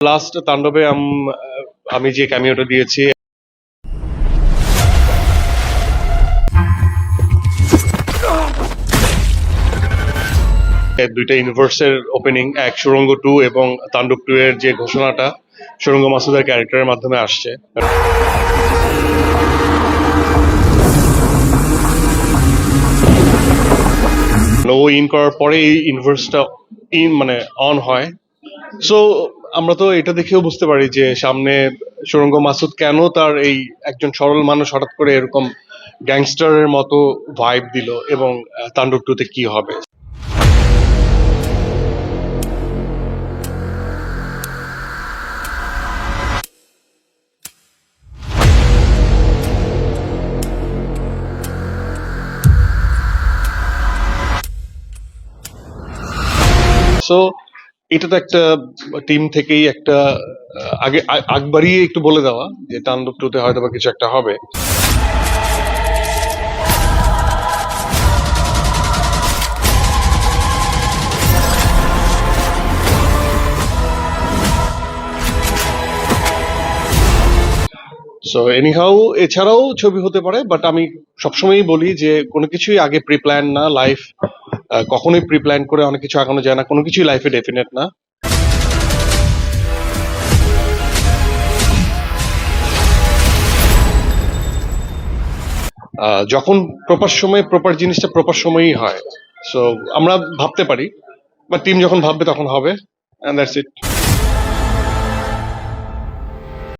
Last তাণ্ডবে আম- যে ক্যামিওটা দিয়েছি দুইটা ইউনিভার্সের ওপেনিং এক সুরঙ্গ টু এবং তাণ্ডব টু এর যে ঘোষণাটা, সুরঙ্গ মাসুদের ক্যারেক্টারের মাধ্যমে আসছে। ও ইন করার পরে এই ইউনিভার্সটা ইন মানে অন হয়। সো আমরা তো এটা দেখেও বুঝতে পারি যে সামনে সুরঙ্গ মাসুদ কেন তার এই একজন সরল মানুষ হঠাৎ করে এরকম গ্যাংস্টারের মতো ভাইব দিল এবং তাণ্ডব টুতে কি হবে? সো এটা তো একটা টিম থেকেই একটা আগে আগ বাড়িয়ে একটু বলে দেওয়া যে তাণ্ডব টুতে হয়তো বা কিছু একটা হবে। সো এনিহাউ এছাড়াও ছবি হতে পারে বাট আমি সবসময়ই বলি যে কোনো কিছুই আগে প্রি প্ল্যান না লাইফ কখনোই প্রি প্ল্যান করে অনেক কিছু আগানো যায় না। কোনো কিছুই লাইফে ডেফিনেট না। যখন প্রপার সময়ে প্রপার জিনিসটা প্রপার সময়ই হয়। সো আমরা ভাবতে পারি, বা টিম যখন ভাববে তখন হবে অ্যান্ড দ্যাটস ইট